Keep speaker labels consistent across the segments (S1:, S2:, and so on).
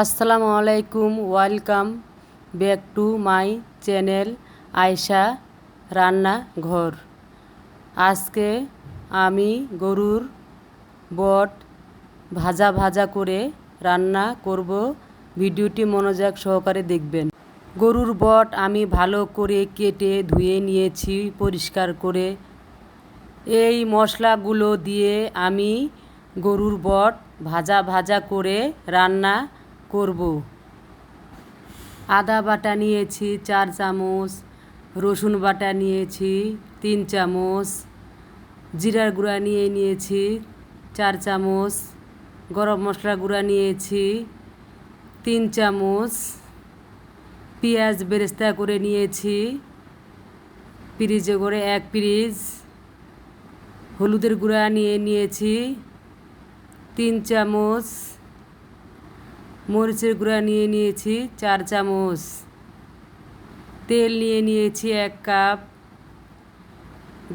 S1: আসসালামু আলাইকুম, welcome back to my channel Ayesha রান্না ঘর আজকে আমি গরুর বট ভাজা ভাজা করে রান্না করব। ভিডিওটি মনোযোগ সহকারে দেখবেন। গরুর বট আমি ভালো করে কেটে ধুয়ে নিয়েছি, পরিষ্কার করে। এই মশলাগুলো দিয়ে আমি গরুর বট ভাজা ভাজা করে রান্না করব। আদা বাটা নিয়েছি চার চামচ, রসুন বাটা নিয়েছি তিন চামচ, জিরার গুঁড়া নিয়ে নিয়েছি চার চামচ, গরম মশলা গুঁড়া নিয়েছি তিন চামচ, পেঁয়াজ বেরেস্তা করে নিয়েছি পিরিজে করে এক পিরিজ, হলুদের গুঁড়া নিয়ে নিয়েছি তিন চামচ মরিচের গুঁড়া নিয়ে নিয়েছি চার চামচ। তেল নিয়ে নিয়েছি এক কাপ।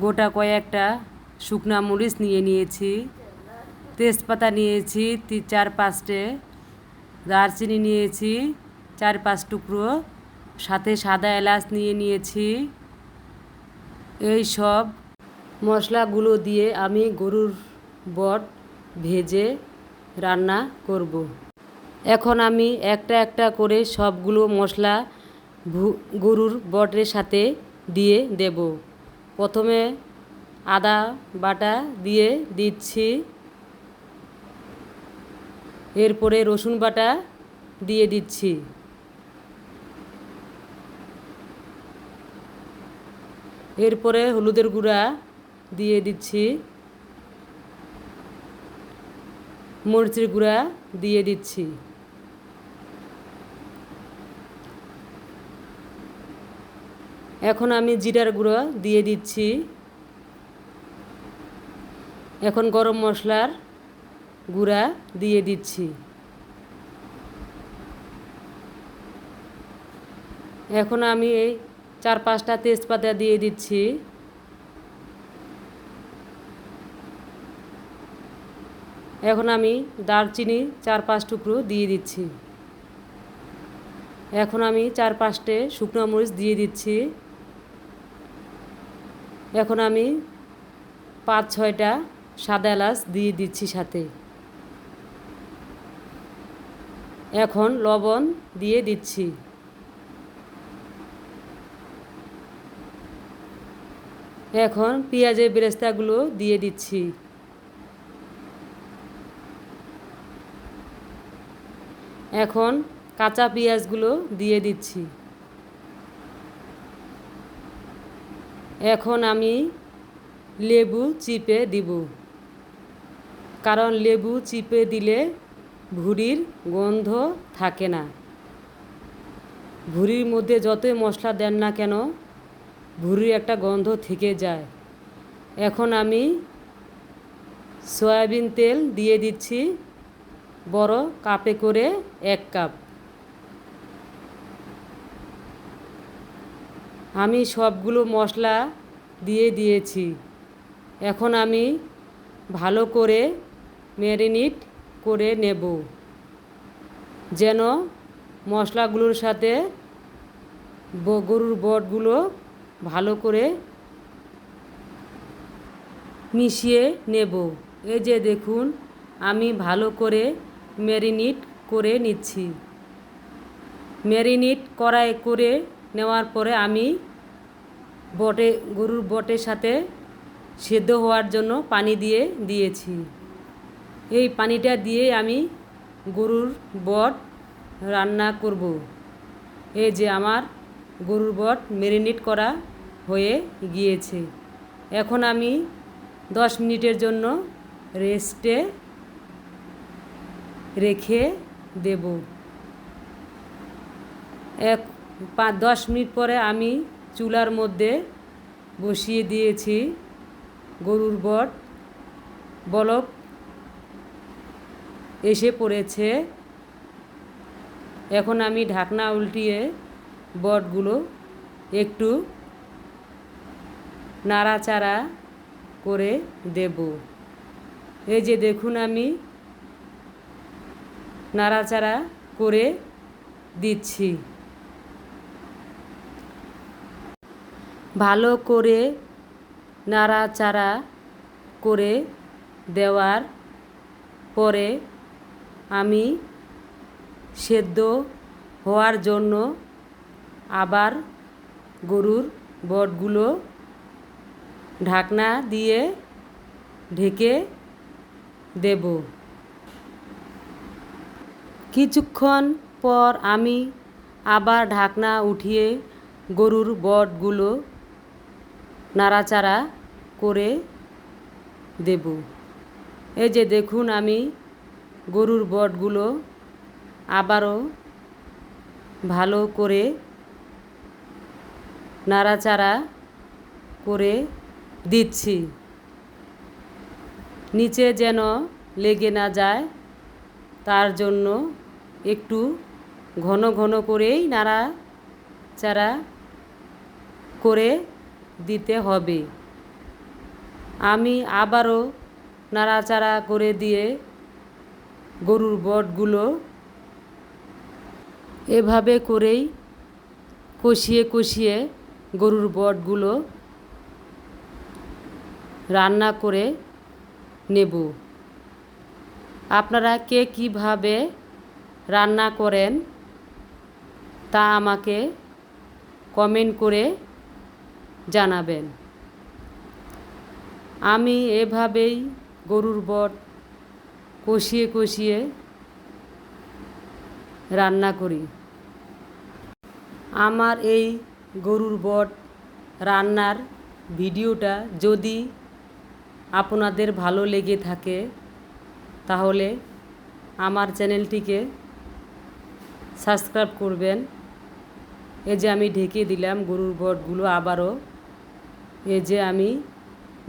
S1: গোটা কয়েকটা শুকনা মরিচ নিয়ে নিয়েছি। তেজপাতা নিয়েছি চার পাঁচটে। দারচিনি নিয়েছি চার পাঁচ টুকরো। সাথে সাদা এলাচ নিয়ে নিয়েছি। এই সব মশলাগুলো দিয়ে আমি গরুর বট ভেজে রান্না করব। এখন আমি একটা একটা করে সবগুলো মশলা গরুর বটের সাথে দিয়ে দেব। প্রথমে আদা বাটা দিয়ে দিচ্ছি। এরপরে রসুন বাটা দিয়ে দিচ্ছি। এরপরে হলুদের গুঁড়া দিয়ে দিচ্ছি। মরিচের গুঁড়া দিয়ে দিচ্ছি। এখন আমি জিরার গুঁড়ো দিয়ে দিচ্ছি। এখন গরম মশলার গুঁড়া দিয়ে দিচ্ছি। এখন আমি এই চার পাঁচটা তেজপাতা দিয়ে দিচ্ছি। এখন আমি দারচিনি চার পাঁচ টুকরো দিয়ে দিচ্ছি। এখন আমি চার পাঁচটে শুকনো মরিচ দিয়ে দিচ্ছি। এখন আমি পাঁচ, ছয়টা সাদা এলাচ দিয়ে দিচ্ছি সাথে। এখন লবণ দিয়ে দিচ্ছি। এখন পেঁয়াজের বেরেস্তাগুলো দিয়ে দিচ্ছি। এখন কাঁচা পেঁয়াজগুলো দিয়ে দিচ্ছি। এখন আমি লেবু চিপে দিব। কারণ লেবু চিপে দিলে ভুড়ির গন্ধ থাকে না। ভুড়ির মধ্যে যতই মশলা দেন না কেন, ভুড়ির একটা গন্ধ থেকে যায়। এখন আমি সয়াবিন তেল দিয়ে দিচ্ছি। বড় কাপে করে এক কাপ। আমি সবগুলো মশলা দিয়ে দিয়েছি। এখন আমি ভালো করে ম্যারিনেট করে নেব। যেন মশলাগুলোর সাথে গরুর বটগুলো ভালো করে মিশিয়ে নেব। এই যে দেখুন, আমি ভালো করে ম্যারিনেট করে নিচ্ছি। ম্যারিনেট কড়াই করে নেওয়ার পরে আমি বটে, গরুর বটের সাথে সেদ্ধ হওয়ার জন্য পানি দিয়ে দিয়েছি। এই পানিটা দিয়ে আমি গরুর বট রান্না করব। এই যে আমার গরুর বট ম্যারিনেট করা হয়ে গিয়েছে। এখন আমি দশ মিনিটের জন্য রেস্টে রেখে দেব। এক পাঁচ দশ মিনিট পরে আমি চুলার মধ্যে বসিয়ে দিয়েছি গরুর বট। বলক এসে পড়েছে। এখন আমি ঢাকনা উল্টিয়ে বটগুলো একটু নাড়াচাড়া করে দেব। এই যে দেখুন আমি নাড়াচাড়া করে দিচ্ছি। ভালো করে নাড়াচাড়া করে দেওয়ার পরে আমি সেদ্ধ হওয়ার জন্য আবার গরুর বটগুলো ঢাকনা দিয়ে ঢেকে দেব। কিছুক্ষণ পর আমি আবার ঢাকনা উঠিয়ে গরুর বটগুলো নাড়াচাড়া করে দেব। এই যে দেখুন আমি গরুর বটগুলো আবারও ভালো করে নাড়াচাড়া করে দিচ্ছি। নিচে যেন লেগে না যায়, তার জন্য একটু ঘন ঘন করেই নাড়াচাড়া করে দিতে হবে। আমি আবারও নাড়াচাড়া করে দিয়ে গরুর বটগুলো এভাবে করেই কষিয়ে কষিয়ে গরুর বটগুলো রান্না করে নেব। আপনারা কে কীভাবে রান্না করেন তা আমাকে কমেন্ট করে জানাবেন। আমি এভাবেই গরুর বট কষিয়ে কষিয়ে রান্না করি। আমার এই গরুর বট রান্নার ভিডিওটা যদি আপনাদের ভালো লেগে থাকে, তাহলে আমার চ্যানেলটিকে সাবস্ক্রাইব করবেন। এই যে আমি ঢেকে দিলাম গরুর বটগুলো আবারও। এই যে আমি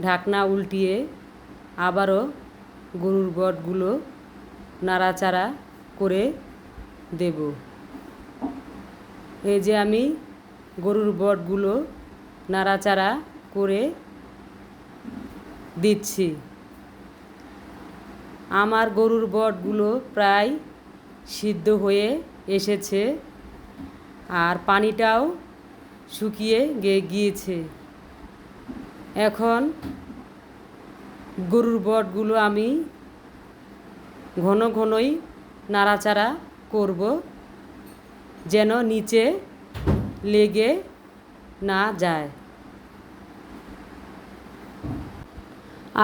S1: ঢাকনা উল্টিয়ে আবারও গরুর বটগুলো নাড়াচাড়া করে দেব। এই যে আমি গরুর বটগুলো নাড়াচাড়া করে দিচ্ছি। আমার গরুর বটগুলো প্রায় সিদ্ধ হয়ে এসেছে আর পানিটাও শুকিয়ে গিয়েছে। এখন গরুর বটগুলো আমি ঘন ঘনই নাড়াচাড়া করব যেন নিচে লেগে না যায়।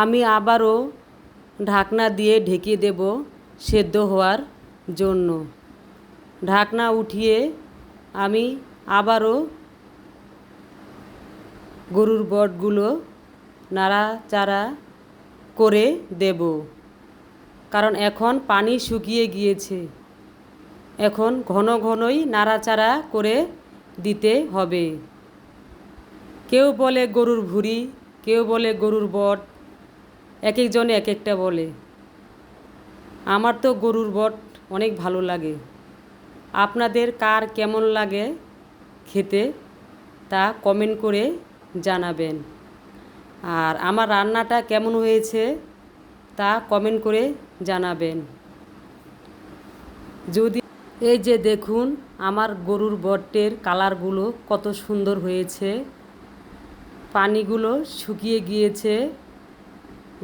S1: আমি আবারও ঢাকনা দিয়ে ঢেকে দেব সেদ্ধ হওয়ার জন্য। ঢাকনা উঠিয়ে আমি আবারও গরুর বটগুলো নাড়াচাড়া করে দেব। কারণ এখন পানি শুকিয়ে গিয়েছে। এখন ঘন ঘনই নাড়াচাড়া করে দিতে হবে। কেউ বলে গরুর ভুঁড়ি, কেউ বলে গরুর বট এক একজনে এক একটা বলে। আমার তো গরুর বট অনেক ভালো লাগে। আপনাদের কার কেমন লাগে খেতে তা কমেন্ট করে জানাবেন। আর আমার রান্নাটা কেমন হয়েছে তা কমেন্ট করে জানাবেন। যদি এই যে দেখুন, আমার গরুর বটের কালারগুলো কত সুন্দর হয়েছে। পানিগুলো শুকিয়ে গিয়েছে।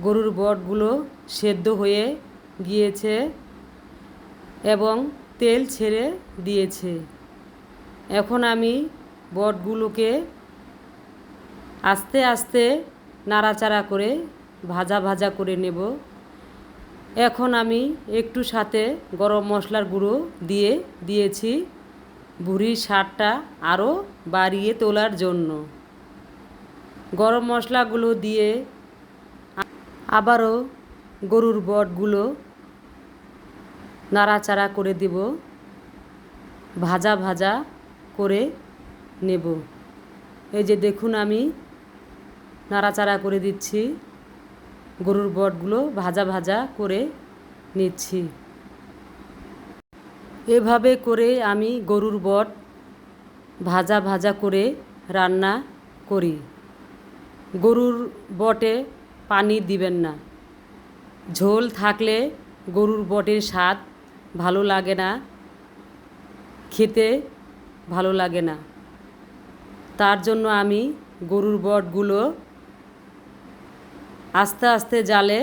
S1: গরুর বটগুলো সেদ্ধ হয়ে গিয়েছে এবং তেল ছেড়ে দিয়েছে। এখন আমি বটগুলোকে আস্তে আস্তে নাড়াচাড়া করে ভাজা ভাজা করে নেব। এখন আমি একটু সাথে গরম মশলার গুঁড়ো দিয়ে দিয়েছি। বুড়ির স্বাদটা আরও বাড়িয়ে তোলার জন্য। গরম মশলাগুলো দিয়ে আবারও গরুর বটগুলো নাড়াচাড়া করে দেব। ভাজা ভাজা করে নেব। এই যে দেখুন আমি নাড়াচাড়া করে দিচ্ছি। গরুর বটগুলো ভাজা ভাজা করে নিচ্ছি। এভাবে করে আমি গরুর বট ভাজা ভাজা করে রান্না করি। গরুর বটে পানি দিবেন না। ঝোল থাকলে গরুর বটের স্বাদ ভালো লাগে না, খেতে ভালো লাগে না। তার জন্য আমি গরুর বটগুলো আস্তে আস্তে জালে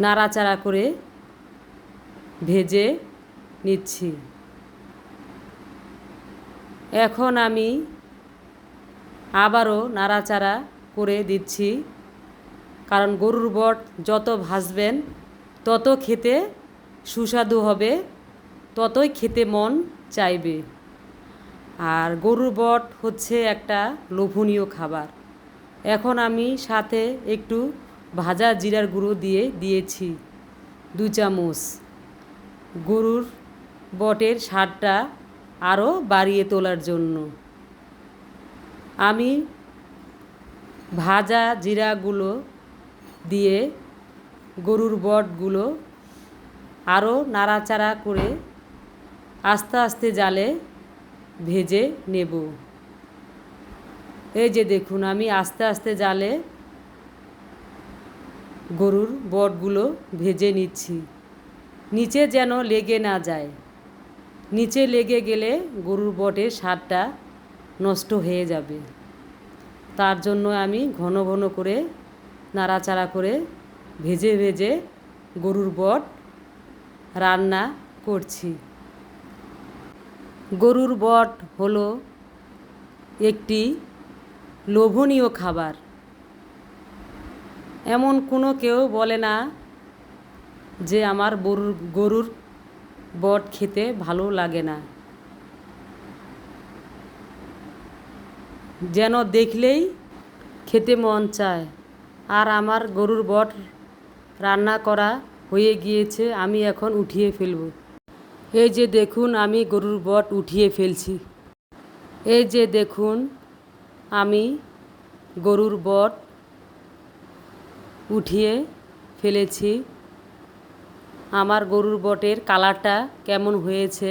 S1: নাড়াচাড়া করে ভেজে নিচ্ছি। এখন আমি আবারও নাড়াচাড়া করে দিচ্ছি, কারণ গরুর বট যত ভাজবেন, তত খেতে সুস্বাদু হবে, ততই খেতে মন চাইবে। আর গরুর বট হচ্ছে একটা লোভনীয় খাবার। এখন আমি সাথে একটু ভাজা জিরার গুঁড়ো দিয়ে দিয়েছি, দু চামচ। গরুর বটের স্বাদটা আরও বাড়িয়ে তোলার জন্য। আমি ভাজা জিরাগুলো দিয়ে গরুর বটগুলো আরও নাড়াচাড়া করে আস্তে আস্তে জালে ভেজে নেব। এই যে দেখুন, আমি আস্তে আস্তে জালে গরুর বটগুলো ভেজে নিচ্ছি। নিচে যেন লেগে না যায়। নিচে লেগে গেলে গরুর বটের স্বাদটা নষ্ট হয়ে যাবে। তার জন্য আমি ঘন ঘন করে নাড়াচাড়া করে ভেজে ভেজে গরুর বট রান্না করছি। গরুর বট হলো একটি লোভনীয় খাবার। এমন কোনো কেউ বলে না যে আমার গরুর গরুর বট খেতে ভালো লাগে না। যেন দেখলেই খেতে মন চায়। আর আমার গরুর বট রান্না করা হয়ে গিয়েছে, আমি এখন উঠিয়ে ফেলব। এই যে দেখুন, আমি গরুর বট উঠিয়ে ফেলছি। এই যে দেখুন আমি গরুর বট উঠিয়ে ফেলেছি। আমার গরুর বটের কালারটা কেমন হয়েছে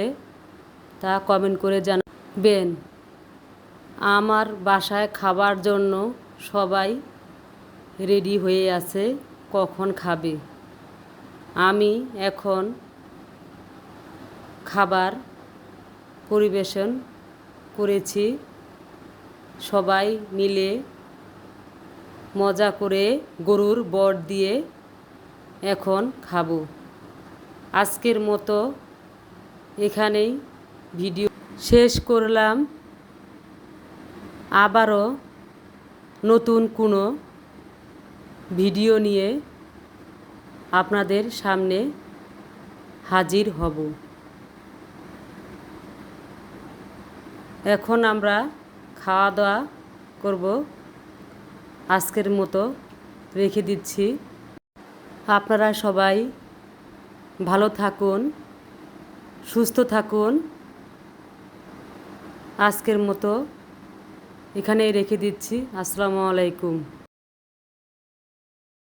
S1: তা কমেন্ট করে জানাবেন। আমার বাসায় খাবার জন্য সবাই রেডি হয়ে আছে, কখন খাবে? আমি এখন খাবার পরিবেশন করেছি। সবাই মিলে মজা করে গরুর বট দিয়ে এখন খাব। আজকের মতো এখানেই ভিডিও শেষ করলাম। আবারও নতুন কোনো ভিডিও নিয়ে আপনাদের সামনে হাজির হব। এখন আমরা খাওয়া দাওয়া করব। আজকের মতো রেখে দিচ্ছি। আপনারা সবাই ভালো থাকুন, সুস্থ থাকুন। আজকের মতো এখানেই রেখে দিচ্ছি। আসসালামু আলাইকুম।